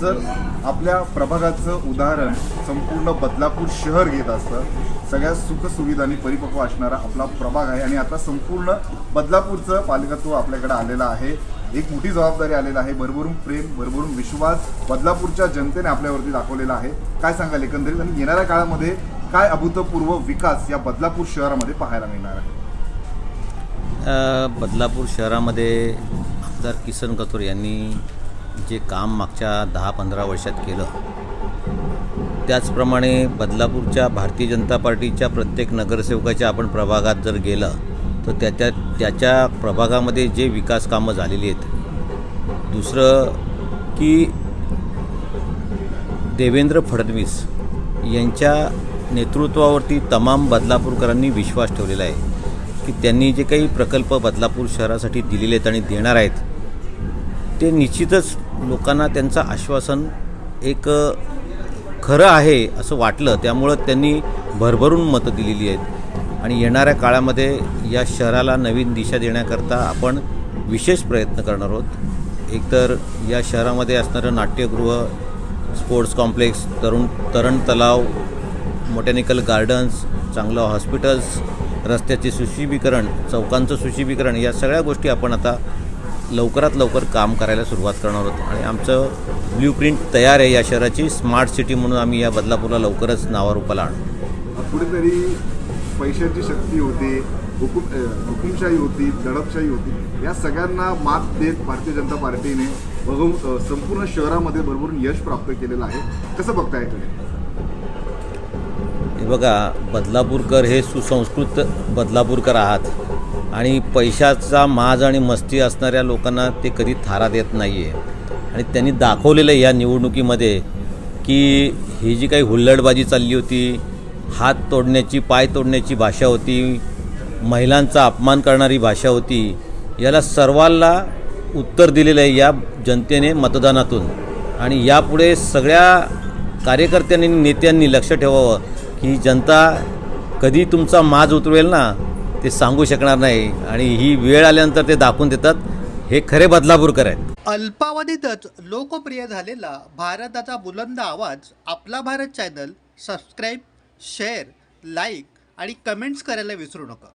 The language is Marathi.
जर आपल्या प्रभागाचं उदाहरण संपूर्ण बदलापूर शहर घेत असतं सगळ्या सुखसुविधांनी परिपक्व असणारा आपला प्रभाग आहे. आणि आता संपूर्ण बदलापूरचं पालकत्व आपल्याकडे आलेलं आहे. एक मोठी जबाबदारी आलेला आहे. भरभरून प्रेम भरभरून विश्वास बदलापूरच्या जनतेने आपल्यावरती दाखवलेला आहे. काय सांगाल एकंदरीत? आणि येणाऱ्या काळामध्ये काय अभूतपूर्व विकास या बदलापूर शहरामध्ये पाहायला मिळणार आहे? बदलापूर शहरामध्ये आमदार किसन कथोर यांनी जे काम मागच्या दहा पंधरा वर्षात केलं त्याचप्रमाणे बदलापूरच्या भारतीय जनता पार्टीच्या प्रत्येक नगरसेवकाच्या आपण प्रभागात जर गेलं तर त्याच्या त्याच्या प्रभागामध्ये जे विकास कामं झालेली आहेत दुसरं की देवेंद्र फडणवीस यांच्या नेतृत्वावरती तमाम बदलापूरकरांनी विश्वास ठेवलेला आहे की त्यांनी जे काही प्रकल्प बदलापूर शहरासाठी दिलेले आहेत आणि देणार आहेत ते निश्चितच लोकांना त्यांचं आश्वासन एक खरं आहे असं वाटलं. त्यामुळं त्यांनी भरभरून मतं दिलेली आहेत. आणि येणाऱ्या काळामध्ये या शहराला नवीन दिशा देण्याकरता आपण विशेष प्रयत्न करणार आहोत. एकतर या शहरामध्ये असणारं नाट्यगृह स्पोर्ट्स कॉम्प्लेक्स तरुण तरण तलाव मोटॅनिकल गार्डन्स चांगलं हॉस्पिटल्स रस्त्याचे सुशोभीकरण चौकांचं सुशोभीकरण या सगळ्या गोष्टी आपण आता लवकरात लवकर काम करायला सुरुवात करणार आहोत. आणि आमचं ब्ल्यू प्रिंट तयार आहे या शहराची. स्मार्ट सिटी म्हणून आम्ही या बदलापूरला लवकरच नावारूपाला आणू. कुठेतरी पैशाची शक्ती होती हुकुम हुकुमशाही होती दडपशाही होती. या सगळ्यांना मात देत भारतीय जनता पार्टीने बघून संपूर्ण शहरामध्ये भरभरून यश प्राप्त केलेलं आहे. कसं बघताय तुम्ही? हे बघा बदलापूरकर हे सुसंस्कृत बदलापूरकर आहात. आणि पैशाचा माज आणि मस्ती असणाऱ्या लोकांना ते कधी थारा देत नाही आहे आणि त्यांनी दाखवलेलं आहे या निवडणुकीमध्ये की ही जी काही हुल्लडबाजी चालली होती हात तोडण्याची पाय तोडण्याची भाषा होती महिलांचा अपमान करणारी भाषा होती याला सर्वांना उत्तर दिलेलं आहे या जनतेने मतदानातून. आणि यापुढे सगळ्या कार्यकर्त्यांनी नेत्यांनी लक्ष ठेवावं की जनता कधी तुमचा माज उतरवेल ना? ते सांगू शकणार नाही आणि ही वेळ आल्यानंतर ते दाखवून देतात. हे खरे बदलापूरकर आहेत. अल्पावधीतच लोकप्रिय झालेला भारताचा बुलंद आवाज आपला Bharat channel subscribe share like आणि कमेंट्स करायला विसरू नका.